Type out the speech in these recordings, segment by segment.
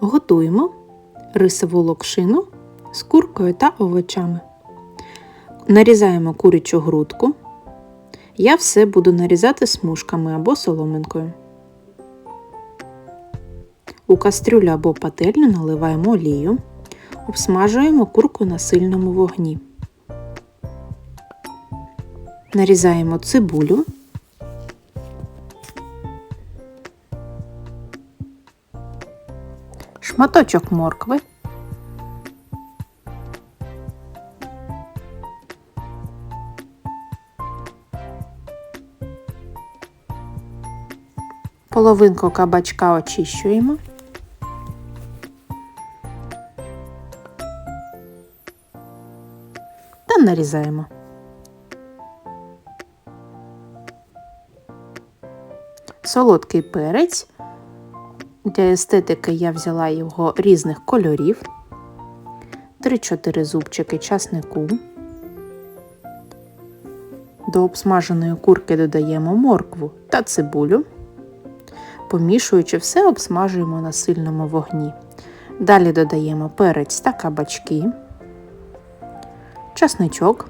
Готуємо рисову локшину з куркою та овочами. Нарізаємо курячу грудку. Я все буду нарізати смужками або соломинкою. У кастрюлю або пательню наливаємо олію, обсмажуємо курку на сильному вогні. Нарізаємо цибулю. Шматочок моркви. Половинку кабачка очищуємо. Та нарізаємо. Солодкий перець. Для естетики я взяла його різних кольорів. 3-4 зубчики часнику. До обсмаженої курки додаємо моркву та цибулю. Помішуючи все, обсмажуємо на сильному вогні. Далі додаємо перець та кабачки, часничок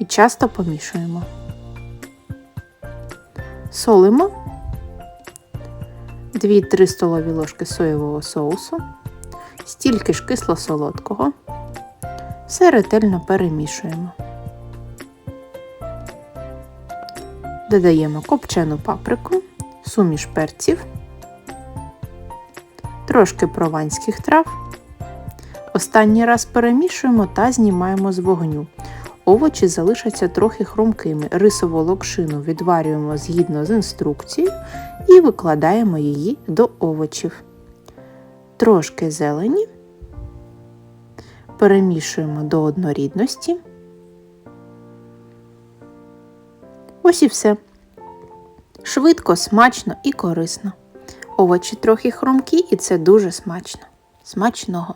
і часто помішуємо. Солимо 2-3 столові ложки соєвого соусу, стільки ж кисло-солодкого. Все ретельно перемішуємо. Додаємо копчену паприку, суміш перців, трошки прованських трав. Останній раз перемішуємо та знімаємо з вогню. Овочі залишаться трохи хрумкими. Рисову локшину відварюємо згідно з інструкцією і викладаємо її до овочів. Трошки зелені, перемішуємо до однорідності. Ось і все. Швидко, смачно і корисно. Овочі трохи хрумкі, і це дуже смачно. Смачного!